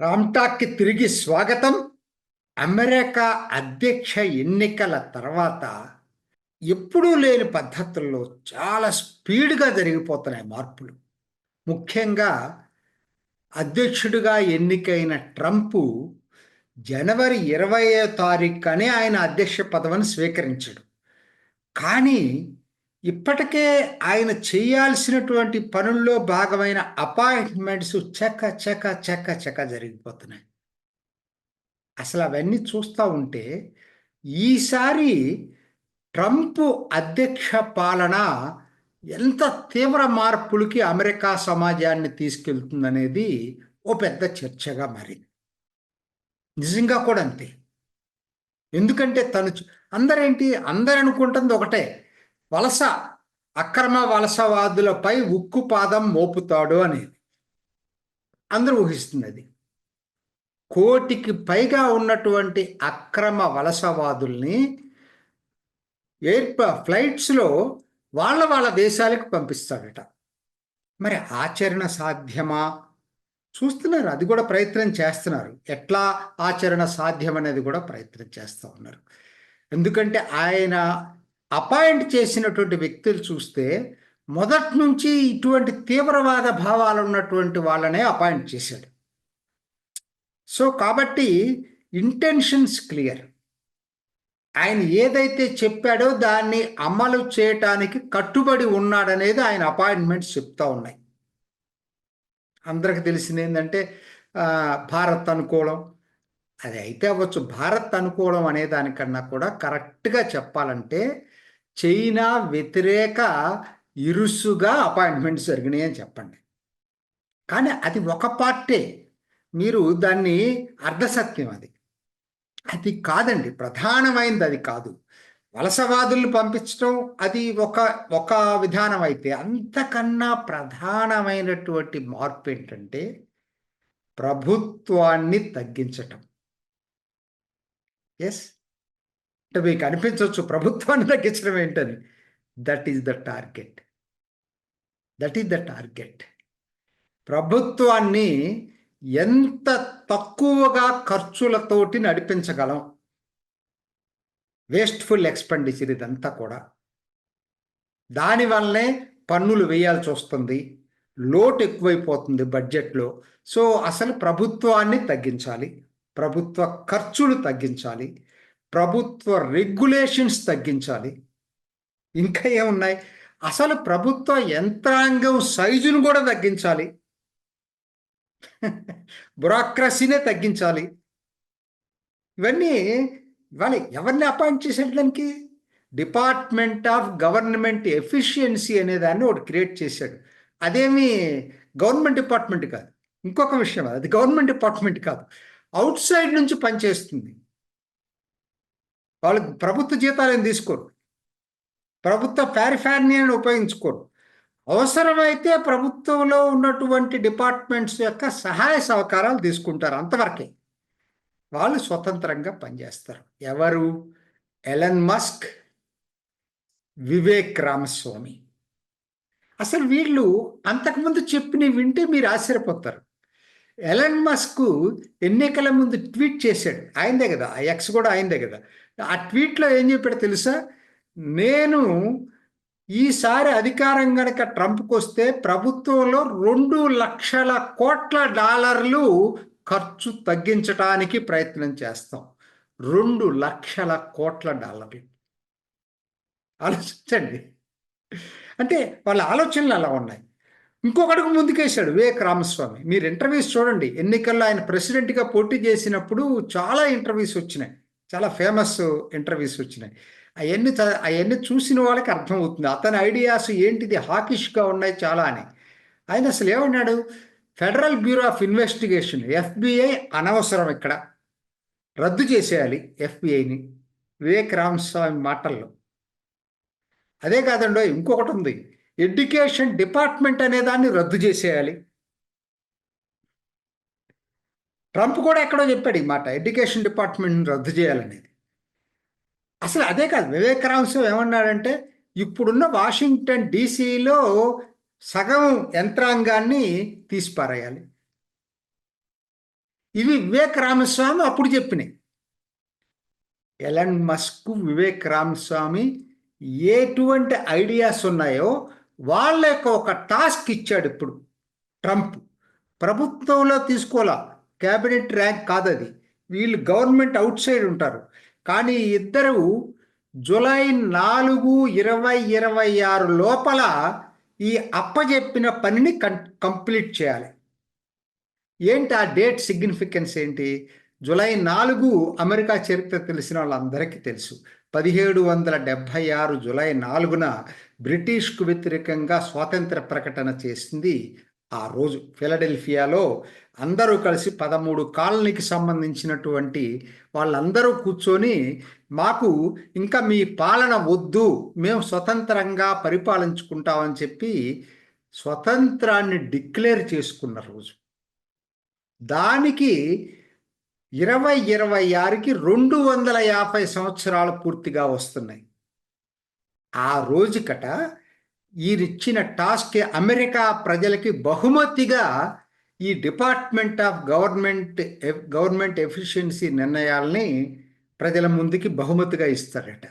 రామ్టాక్కి తిరిగి స్వాగతం. అమెరికా అధ్యక్ష ఎన్నికల తర్వాత ఎప్పుడూ లేని పద్ధతుల్లో చాలా స్పీడ్గా జరిగిపోతున్నాయి మార్పులు. ముఖ్యంగా అధ్యక్షుడిగా ఎన్నికైన ట్రంప్ జనవరి ఇరవయో తారీఖునే ఆయన అధ్యక్ష పదవిని స్వీకరించాడు. కానీ ఇప్పటికే ఆయన చేయాల్సినటువంటి పనుల్లో భాగమైన అపాయింట్మెంట్స్ చెక్క చెక్క చెక్క చెక్క జరిగిపోతున్నాయి. అసలు అవన్నీ చూస్తూ ఉంటే ఈసారి ట్రంప్ అధ్యక్ష పాలన ఎంత తీవ్ర మార్పులకి అమెరికా సమాజాన్ని తీసుకెళ్తుందనేది ఓ పెద్ద చర్చగా మారింది. నిజంగా కూడా అంతే. ఎందుకంటే తను అందరేంటి? అందరనుకుంటుంది ఒకటే. వలస అక్రమ వలసవాదులపై ఉక్కు పాదం మోపుతాడు అనేది. అందరూ ఊహిస్తున్నది. కోటికి పైగా ఉన్నటువంటి అక్రమ వలసవాదుల్ని ఎయిర్ ఫ్లైట్స్లో వాళ్ళ వాళ్ళ దేశాలకు పంపిస్తాడట. మరి ఆచరణ సాధ్యమా? చూస్తున్నారు అది కూడా ప్రయత్నం చేస్తున్నారు. ఎట్లా ఆచరణ సాధ్యం అనేది కూడా ప్రయత్నం చేస్తూ ఉన్నారు. ఎందుకంటే ఆయన అపాయింట్ చేసినటువంటి వ్యక్తులు చూస్తే మొదటి నుంచి ఇటువంటి తీవ్రవాద భావాలు ఉన్నటువంటి వాళ్ళనే అపాయింట్ చేశాడు. సో కాబట్టి ఇంటెన్షన్స్ క్లియర్ ఆయన ఏదైతే చెప్పాడో దాన్ని అమలు చేయటానికి కట్టుబడి ఉన్నాడనేది ఆయన అపాయింట్మెంట్స్ చెప్తా ఉన్నాయి. అందరికి తెలిసింది ఏంటంటే భారత్ అనుకూలం. అది అయితే అవ్వచ్చు. భారత్ అనుకూలం అనే దానికన్నా కూడా కరెక్ట్గా చెప్పాలంటే చైనా వ్యతిరేక ఇరుసుగా అపాయింట్మెంట్స్ జరిగినాయి అని చెప్పండి. కానీ అది ఒక పార్టే. మీరు దాన్ని అర్ధసత్యం అది. అది కాదండి. ప్రధానమైనది అది కాదు. వలసవాదులను పంపించడం అది ఒక ఒక విధానం అయితే. అంతకన్నా ప్రధానమైనటువంటి మార్పు ఏంటంటే ప్రభుత్వాన్ని తగ్గించటం. ఎస్ అంటే మీకు అనిపించవచ్చు ప్రభుత్వాన్ని తగ్గించడం ఏంటని. That is the target that is the target ప్రభుత్వాన్ని ఎంత తక్కువగా ఖర్చులతోటి నడిపించగలం? వేస్ట్ఫుల్ ఎక్స్పెండిచర్ ఇదంతా కూడా. దానివల్లనే పన్నులు వేయాల్సి వస్తుంది. లోటు ఎక్కువైపోతుంది బడ్జెట్లో. సో అసలు ప్రభుత్వాన్ని తగ్గించాలి. ప్రభుత్వ ఖర్చులు తగ్గించాలి. ప్రభుత్వ రెగ్యులేషన్స్ తగ్గించాలి. ఇంకా ఏమున్నాయి? అసలు ప్రభుత్వ యంత్రాంగం సైజును కూడా తగ్గించాలి. బ్యూరోక్రసీనే తగ్గించాలి. ఇవన్నీ ఇవాళ ఎవరిని అపాయింట్ చేసేది దానికి? డిపార్ట్మెంట్ ఆఫ్ గవర్నమెంట్ ఎఫిషియన్సీ అనే దాన్ని ఒకటి క్రియేట్ చేశాడు. అదేమి గవర్నమెంట్ డిపార్ట్మెంట్ కాదు. ఇంకొక విషయం అది. గవర్నమెంట్ డిపార్ట్మెంట్ కాదు. అవుట్ సైడ్ నుంచి పనిచేస్తుంది. వాళ్ళు ప్రభుత్వ జీతాలను తీసుకోరు. ప్రభుత్వ ప్యారిఫార్నియాని ఉపయోగించుకోరు. అవసరమైతే ప్రభుత్వంలో ఉన్నటువంటి డిపార్ట్మెంట్స్ యొక్క సహాయ సహకారాలు తీసుకుంటారు అంతవరకే. వాళ్ళు స్వతంత్రంగా పనిచేస్తారు. ఎవరు? Elon Musk Vivek Ramaswamy. అసలు వీళ్ళు అంతకుముందు చెప్పిన వింటే మీరు ఆశ్చర్యపోతారు. ఎలన్ మస్క్ ఎన్నికల ముందు ట్వీట్ చేశాడు. ఆయనదే కదా. ఆ ఎక్స్ కూడా ఆయనదే కదా. ఆ ట్వీట్లో ఏం చెప్పాడు తెలుసా? నేను ఈసారి అధికారం గనక ట్రంప్కి వస్తే ప్రభుత్వంలో రెండు లక్షల కోట్ల డాలర్లు ఖర్చు తగ్గించడానికి ప్రయత్నం చేస్తాం. రెండు లక్షల కోట్ల డాలర్లు. ఆలోచించండి. అంటే వాళ్ళ ఆలోచనలు అలా ఉన్నాయి. ఇంకొకటికి ముందుకేశాడు వివేక్ రామస్వామి. మీరు ఇంటర్వ్యూస్ చూడండి. ఎన్నికల్లో ఆయన ప్రెసిడెంట్గా పోటీ చేసినప్పుడు చాలా ఇంటర్వ్యూస్ వచ్చినాయి. చాలా ఫేమస్ ఇంటర్వ్యూస్ వచ్చినాయి. అవన్నీ అవన్నీ చూసిన వాళ్ళకి అర్థమవుతుంది. అతని ఐడియాస్ ఏంటిది? హాకిష్గా ఉన్నాయి చాలా అని. ఆయన అసలు ఏమన్నాడు? Federal Bureau of Investigation FBI అనవసరం ఇక్కడ. రద్దు చేసేయాలి ఎఫ్బిఐని వివేక్ రామస్వామి మాటల్లో. అదే కాదండో ఇంకొకటి ఉంది. ఎడ్యుకేషన్ డిపార్ట్మెంట్ అనే దాన్ని రద్దు చేసేయాలి. ట్రంప్ కూడా ఎక్కడో చెప్పాడు ఈ మాట ఎడ్యుకేషన్ డిపార్ట్మెంట్ని రద్దు చేయాలనేది. అసలు అదే కాదు వివేకరాంశం ఏమన్నాడంటే ఇప్పుడున్న వాషింగ్టన్ డీసీలో సగం యంత్రాంగాన్ని తీసిపారేయాలి. ఇవి వివేక్ రామస్వామి అప్పుడు చెప్పినాయి ఎలన్ మస్క్ వివేక్ రామస్వామి ఎటువంటి ఐడియాస్ ఉన్నాయో వాళ్ళ యొక్క ఒక టాస్క్ ఇచ్చాడు ఇప్పుడు ట్రంప్. ప్రభుత్వంలో తీసుకోవాలా? క్యాబినెట్ ర్యాంక్ కాదు అది వీళ్ళు గవర్నమెంట్ అవుట్ సైడ్ ఉంటారు. కానీ ఇద్దరు జులై నాలుగు ఇరవై ఇరవై ఆరు లోపల ఈ అప్పజెప్పిన పనిని కంప్లీట్ చేయాలి. ఏంటి ఆ డేట్ సిగ్నిఫికెన్స్ ఏంటి? జులై నాలుగు అమెరికా చరిత్ర తెలిసిన వాళ్ళందరికీ తెలుసు. పదిహేడు వందల డెబ్భై ఆరు జులై నాలుగున బ్రిటిష్కు వ్యతిరేకంగా స్వాతంత్ర ప్రకటన చేసింది ఆ రోజు ఫిలడెల్ఫియాలో అందరూ కలిసి పదమూడు కాలనీకి సంబంధించినటువంటి వాళ్ళందరూ కూర్చొని మాకు ఇంకా మీ పాలన వద్దు మేము స్వతంత్రంగా పరిపాలించుకుంటామని చెప్పి స్వతంత్రాన్ని డిక్లేర్ చేసుకున్న రోజు. దానికి ఇరవై ఇరవై ఆరుకి రెండు వందల యాభై సంవత్సరాలు పూర్తిగా వస్తున్నాయి. ఆ రోజుకట ఈరిచ్చిన టాస్క్ అమెరికా ప్రజలకి బహుమతిగా ఈ Department of Government Government Efficiency నిర్ణయాల్ని ప్రజల ముందుకి బహుమతిగా ఇస్తారట.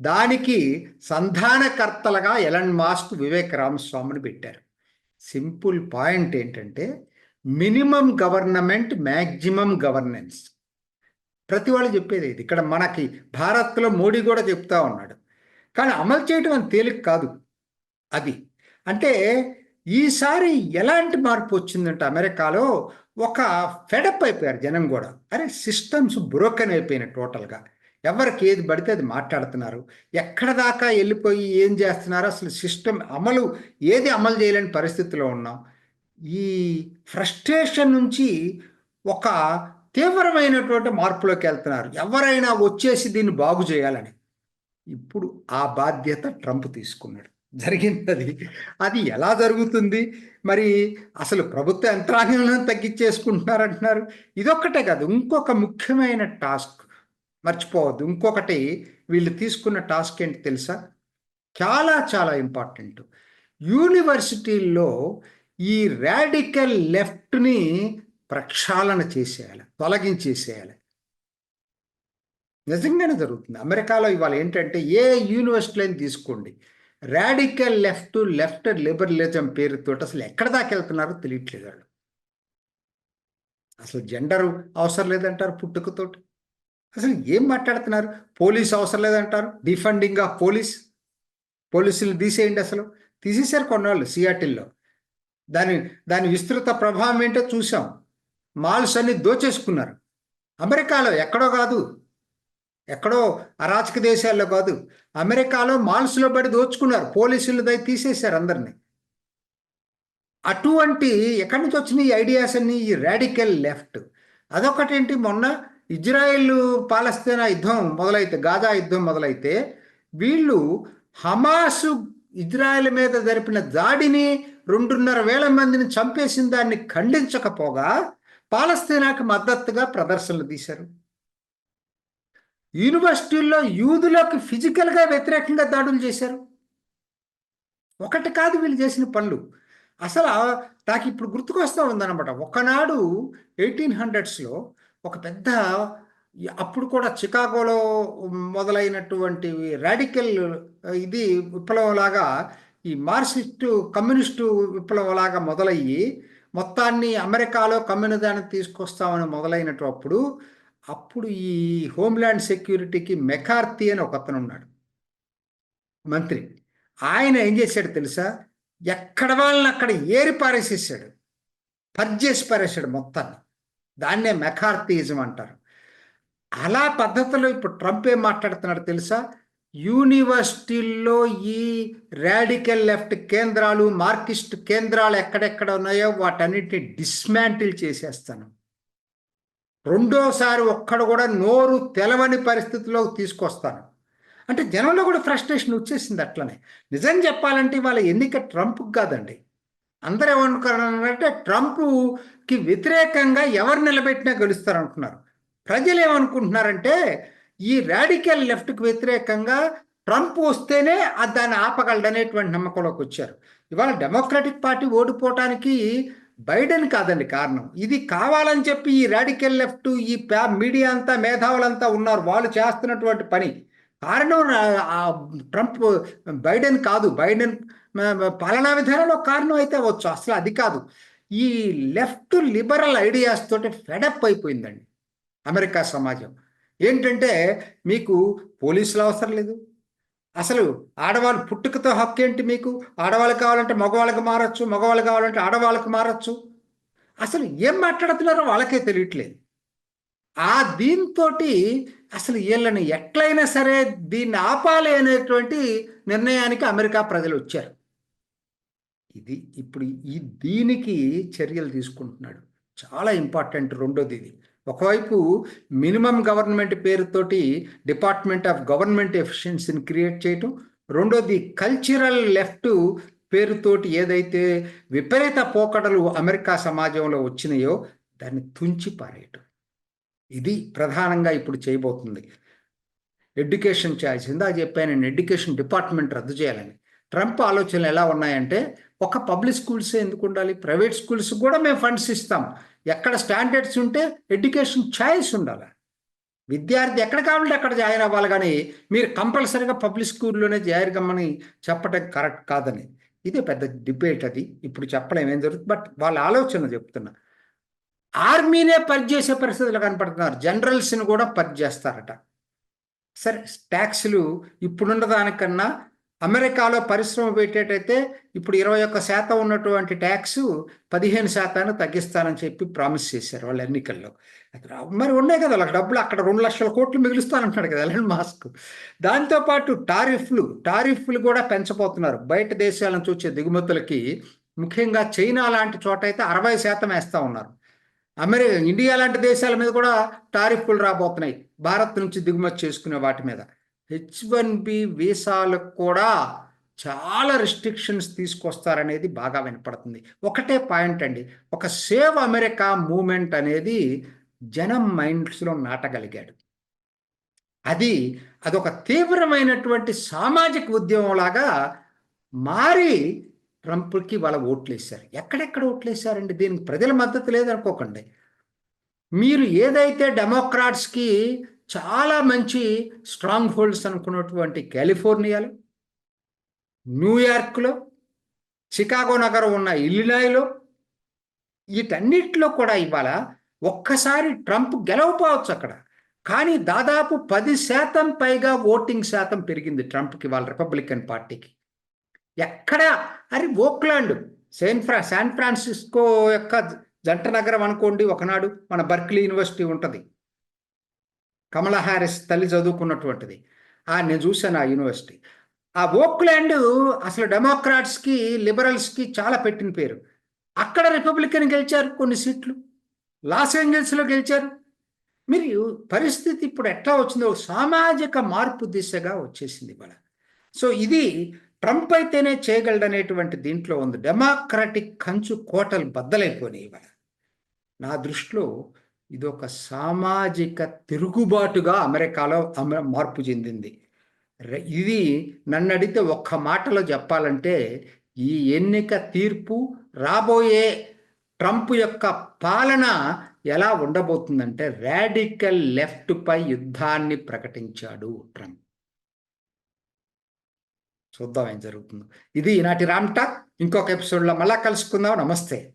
దానికి సంధానకర్తలుగా ఎలన్ మాస్క్ వివేక్ రామస్వామిని పెట్టారు. సింపుల్ పాయింట్ ఏంటంటే మినిమం గవర్నమెంట్ మ్యాక్సిమం గవర్నెన్స్. ప్రతి వాళ్ళు చెప్పేది ఇది. ఇక్కడ మనకి భారత్లో మోడీ కూడా చెప్తా ఉన్నాడు. కానీ అమలు చేయటం అని తేలిక కాదు. అది. అంటే ఈసారి ఎలాంటి మార్పు వచ్చిందంటే అమెరికాలో ఒక ఫెడప్ అయిపోయారు జనం కూడా. అరే సిస్టమ్స్ బ్రోకెన్ అయిపోయినాయి టోటల్గా. ఎవరికి ఏది పడితే అది మాట్లాడుతున్నారు. ఎక్కడ దాకా వెళ్ళిపోయి ఏం చేస్తున్నారు? అసలు సిస్టమ్ అమలు ఏది అమలు చేయలేని పరిస్థితిలో ఉన్నాం. ఈ ఫ్రస్ట్రేషన్ నుంచి ఒక తీవ్రమైనటువంటి మార్పులోకి వెళ్తున్నారు. ఎవరైనా వచ్చేసి దీన్ని బాగు చేయాలని. ఇప్పుడు ఆ బాధ్యత ట్రంప్ తీసుకున్నాడు. జరిగింది అది ఎలా జరుగుతుంది? మరి అసలు ప్రభుత్వ యంత్రాంగాలను తగ్గించేసుకుంటున్నారంటున్నారు. ఇదొక్కటే కాదు ఇంకొక ముఖ్యమైన టాస్క్ మర్చిపోవద్దు. ఇంకొకటి వీళ్ళు తీసుకున్న టాస్క్ ఏంటి తెలుసా? చాలా చాలా ఇంపార్టెంట్. యూనివర్సిటీల్లో ఈ రాడికల్ లెఫ్ట్ని ప్రక్షాళన చేసేయాలి తొలగించేసేయాలి. నిజంగానే జరుగుతుంది. అమెరికాలో ఇవాళ ఏంటంటే ఏ యూనివర్సిటీలైనా తీసుకోండి. రాడికల్ లెఫ్ట్ లెఫ్ట్ లిబరలిజం పేరుతో అసలు ఎక్కడ దాకా వెళ్తున్నారో తెలియట్లేదు వాళ్ళు. అసలు జెండర్ అవసరం లేదంటారు పుట్టుకతోటి. అసలు ఏం మాట్లాడుతున్నారు? పోలీస్ అవసరం లేదంటారు? Defunding of police. పోలీసులు తీసేయండి అసలు. తీసేశారు కొన్నాళ్ళు సియాటిల్లో దాని దాని విస్తృత ప్రభావం ఏంటో చూసాం మాల్స్ అన్ని దోచేసుకున్నారు. అమెరికాలో ఎక్కడో కాదు. ఎక్కడో అరాచక దేశాల్లో కాదు అమెరికాలో మాల్స్లో పడి దోచుకున్నారు పోలీసులు దయ తీసేశారు అందరినీ. అటువంటి ఎక్కడి నుంచి వచ్చిన ఈ ఐడియాస్ అన్ని? ఈ రాడికల్ లెఫ్ట్. అదొకటేంటి? మొన్న ఇజ్రాయెల్ పాలస్తీనా యుద్ధం మొదలైతే గాజా యుద్ధం మొదలైతే వీళ్ళు హమాసు ఇజ్రాయెల్ మీద జరిపిన దాడిని రెండున్నర వేల మందిని చంపేసిన దాన్ని ఖండించకపోగా పాలస్తీనాకి మద్దతుగా ప్రదర్శనలు తీశారు. యూనివర్సిటీల్లో యూదులకు ఫిజికల్గా వ్యతిరేకంగా దాడులు చేశారు. ఒకటి కాదు వీళ్ళు చేసిన పనులు. అసలు నాకు ఇప్పుడు గుర్తుకొస్తూ ఉందన్నమాట. ఒకనాడు ఎయిటీన్ హండ్రెడ్స్లో ఒక పెద్ద అప్పుడు కూడా చికాగోలో మొదలైనటువంటి రాడికల్ ఇది విప్లవంలాగా ఈ మార్క్సిస్టు కమ్యూనిస్టు విప్లవంలాగా మొదలయ్యి మొత్తాన్ని అమెరికాలో కమ్యూనిజాన్ని తీసుకొస్తామని మొదలైనటప్పుడు అప్పుడు ఈ హోమ్ల్యాండ్ సెక్యూరిటీకి మెకార్తీ అని ఒక అతను ఉన్నాడు. మంత్రి. ఆయన ఏం చేశాడు తెలుసా? ఎక్కడ వాళ్ళని అక్కడ ఏరి పారేసేసాడు పర్జేసి పారేసాడు మొత్తాన్ని. దాన్నే మెకార్తీజం అంటారు. అలా పద్ధతిలో ఇప్పుడు ట్రంప్ ఏం మాట్లాడుతున్నాడు తెలుసా? యూనివర్సిటీల్లో ఈ రాడికల్ లెఫ్ట్ కేంద్రాలు మార్కిస్ట్ కేంద్రాలు ఎక్కడెక్కడ ఉన్నాయో వాటన్నిటిని డిస్మాంటిల్ చేసేస్తాను. రెండోసారి ఒక్కడ కూడా నోరు తెలవని పరిస్థితిలోకి తీసుకొస్తాను. అంటే జనంలో కూడా ఫ్రస్ట్రేషన్ వచ్చేసింది అట్లనే. నిజం చెప్పాలంటే వాళ్ళ ఎన్నిక ట్రంప్ కాదండి. అందరూ ఏమనుకున్నారంటే ట్రంప్కి వ్యతిరేకంగా ఎవరు నిలబెట్టినా గెలుస్తారు అనుకున్నారు ప్రజలు ఏమనుకుంటున్నారంటే ఈ రాడికల్ లెఫ్ట్కి వ్యతిరేకంగా ట్రంప్ వస్తేనే దాన్ని ఆపగలడనేటువంటి నమ్మకంలోకి వచ్చారు. ఇవాళ డెమోక్రటిక్ పార్టీ ఓడిపోవటానికి బైడెన్ కాదండి కారణం. ఇది కావాలని చెప్పి ఈ రాడికల్ లెఫ్ట్ ఈ ప్యా మీడియా అంతా మేధావులంతా ఉన్నారు. వాళ్ళు చేస్తున్నటువంటి పని. కారణం ఆ- ట్రంప్ బైడెన్ కాదు. బైడెన్ పాలనా విధానంలో కారణం అయితే అవ్వచ్చు. అసలు అది కాదు. ఈ లెఫ్ట్ లిబరల్ ఐడియాస్ తోటి ఫెడప్ అయిపోయిందండి అమెరికా సమాజం. ఏంటంటే మీకు పోలీసులు అవసరం లేదు. అసలు ఆడవాళ్ళు పుట్టుకతో హక్కు ఏంటి మీకు? ఆడవాళ్ళు కావాలంటే మగవాళ్ళకి మారచ్చు మగవాళ్ళు కావాలంటే ఆడవాళ్ళకి మారచ్చు. అసలు ఏం మాట్లాడుతున్నారో వాళ్ళకే తెలియట్లేదు. ఆ దీంతో అసలు వీళ్ళని ఎట్లయినా సరే దీన్ని ఆపాలి అనేటువంటి నిర్ణయానికి అమెరికా ప్రజలు వచ్చారు. ఇది ఇప్పుడు ఈ దీనికి చర్యలు తీసుకుంటున్నాడు. చాలా ఇంపార్టెంట్ రెండోది ఇది. ఒకవైపు మినిమం గవర్నమెంట్ పేరుతోటి డిపార్ట్మెంట్ ఆఫ్ గవర్నమెంట్ ఎఫిషియన్సీని క్రియేట్ చేయటం రెండోది కల్చరల్ లెఫ్ట్ పేరుతోటి ఏదైతే విపరీత పోకడలు అమెరికా సమాజంలో వచ్చినాయో దాన్ని తుంచి పారేయటం. ఇది ప్రధానంగా ఇప్పుడు చేయబోతుంది. ఎడ్యుకేషన్ చేయాల్సింది అది చెప్పాను నేను ఎడ్యుకేషన్ డిపార్ట్మెంట్ రద్దు చేయాలని. ట్రంప్ ఆలోచనలు ఎలా ఉన్నాయంటే ఒక పబ్లిక్ స్కూల్సే ఎందుకు ఉండాలి? ప్రైవేట్ స్కూల్స్ కూడా మేము ఫండ్స్ ఇస్తాం. ఎక్కడ స్టాండర్డ్స్ ఉంటే ఎడ్యుకేషన్ ఛాయిస్ ఉండాలి. విద్యార్థి ఎక్కడ కావాలంటే అక్కడ జాయిన్ అవ్వాలి కానీ మీరు కంపల్సరీగా పబ్లిక్ స్కూల్లోనే జాయిన్ కమ్మని చెప్పడం కరెక్ట్ కాదని. ఇదే పెద్ద డిబేట్ అది. ఇప్పుడు చెప్పలేం ఏం జరుగుతుంది? బట్ వాళ్ళ ఆలోచన చెప్తున్నా. ఆర్మీనే పనిచేసే పరిస్థితులు కనపడుతున్నారు. జనరల్స్ని కూడా పనిచేస్తారట సరే ట్యాక్స్లు ఇప్పుడున్న దానికన్నా అమెరికాలో పరిశ్రమ పెట్టేటైతే ఇప్పుడు ఇరవై ఒక్క శాతం ఉన్నటువంటి ట్యాక్స్ పదిహేను శాతాన్ని తగ్గిస్తానని చెప్పి ప్రామిస్ చేశారు వాళ్ళ ఎన్నికల్లో. మరి ఉన్నాయి కదా వాళ్ళకి డబ్బులు అక్కడ రెండు లక్షల కోట్లు మిగులుస్తానంటున్నాడు కదా ఎలన్ మాస్క్. దాంతోపాటు టారిఫ్లు టారిఫ్లు కూడా పెంచబోతున్నారు. బయట దేశాల నుంచి వచ్చే దిగుమతులకి ముఖ్యంగా చైనా లాంటి చోట అయితే అరవై శాతం వేస్తూ ఉన్నారు. అమెరి ఇండియా లాంటి దేశాల మీద కూడా టారిఫ్లు రాబోతున్నాయి. భారత్ నుంచి దిగుమతి చేసుకునే వాటి మీద. హెచ్ వన్ బి వీసాలకు కూడా చాలా రిస్ట్రిక్షన్స్ తీసుకొస్తారనేది బాగా వినపడుతుంది. ఒకటే పాయింట్ అండి. ఒక సేవ్ అమెరికా మూమెంట్ అనేది జనం మైండ్స్లో నాటగలిగాడు. అది అదొక తీవ్రమైనటువంటి సామాజిక ఉద్యమం లాగా మారి ట్రంప్కి వాళ్ళ ఓట్లేశారు. ఎక్కడెక్కడ ఓట్లేశారండి? దీనికి ప్రజల మద్దతు లేదనుకోకండి. మీరు ఏదైతే డెమోక్రాట్స్కి చాలా మంచి స్ట్రాంగ్ హోల్డ్స్ అనుకున్నటువంటి కాలిఫోర్నియాలో న్యూయార్క్లో చికాగో నగరం ఉన్న ఇల్లినాయ్లో వీటన్నిటిలో కూడా ఇవాళ ఒక్కసారి ట్రంప్ గెలవపోవచ్చు అక్కడ. కానీ దాదాపు పది శాతం పైగా ఓటింగ్ శాతం పెరిగింది ట్రంప్కి వాళ్ళ రిపబ్లికన్ పార్టీకి. ఎక్కడ? అరే ఓక్లాండ్ సెయిన్ ఫ్రా శాన్ ఫ్రాన్సిస్కో యొక్క జంట నగరం అనుకోండి ఒకనాడు మన బర్క్లీ యూనివర్సిటీ ఉంటుంది. కమలా హారిస్ తల్లి చదువుకున్నటువంటిది. ఆ నేను చూశాను ఆ యూనివర్సిటీ. ఆ ఓక్లాండ్ అసలు డెమోక్రాట్స్కి లిబరల్స్కి చాలా పెట్టిన పేరు. అక్కడ రిపబ్లికన్ గెలిచారు కొన్ని సీట్లు. లాస్ ఏంజల్స్లో గెలిచారు. మీరు పరిస్థితి ఇప్పుడు ఎట్లా వచ్చిందో సామాజిక మార్పు దిశగా వచ్చేసింది ఇవాళ. సో ఇది ట్రంప్ అయితేనే చేయగలడనేటువంటి దీంట్లో ఉంది. డెమోక్రటిక్ కంచు కోటలు బద్దలైపోయినాయి ఇవాళ. నా దృష్టిలో ఇది ఒక సామాజిక తిరుగుబాటుగా అమెరికాలో అమ- మార్పు చెందింది. ఇది నన్ను అడిగితే ఒక్క మాటలో చెప్పాలంటే ఈ ఎన్నిక తీర్పు రాబోయే ట్రంప్ యొక్క పాలన ఎలా ఉండబోతుందంటే రాడికల్ లెఫ్ట్ పై యుద్ధాన్ని ప్రకటించాడు ట్రంప్. చూద్దాం ఏం జరుగుతుందో. ఇది ఈనాటి రామ్ ఇంకొక ఎపిసోడ్లో మళ్ళా కలుసుకుందాం. నమస్తే.